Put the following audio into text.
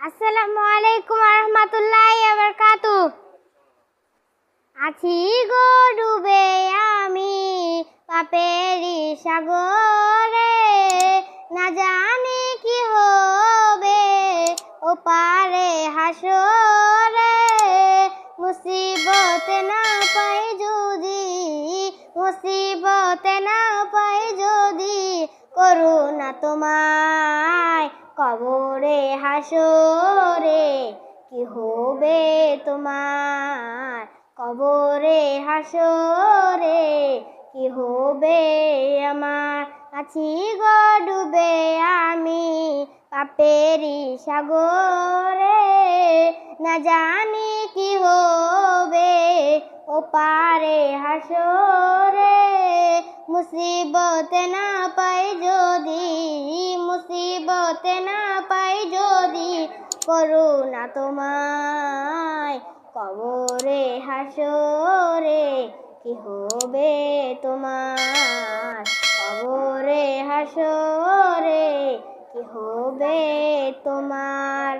আসসালামু আলাইকুম রহমতুল্লাহ বারকাতু আছি গো ডুবে আমি পাপেরি সাগরে। না জানি কি হবে ও পারে হাসরে মুসিবতে না পাই যদি, মুসিবতে না পাই যদি, করুণা তোমায় কবরে হাসরে কি হবে তোমার? কবরে হাসরে কি হবে আমার? আছি গো ডুবে আমি পাপেরি সাগরে। না জানি কি হবে ও পারে হাসরে মুসিবতে না পাই যদি মুসিবতে না পাই যদি করুণা তোমায়। কবরে হাসরে কি হবে তোমার? কবরে হাসরে কি হবে তোমার?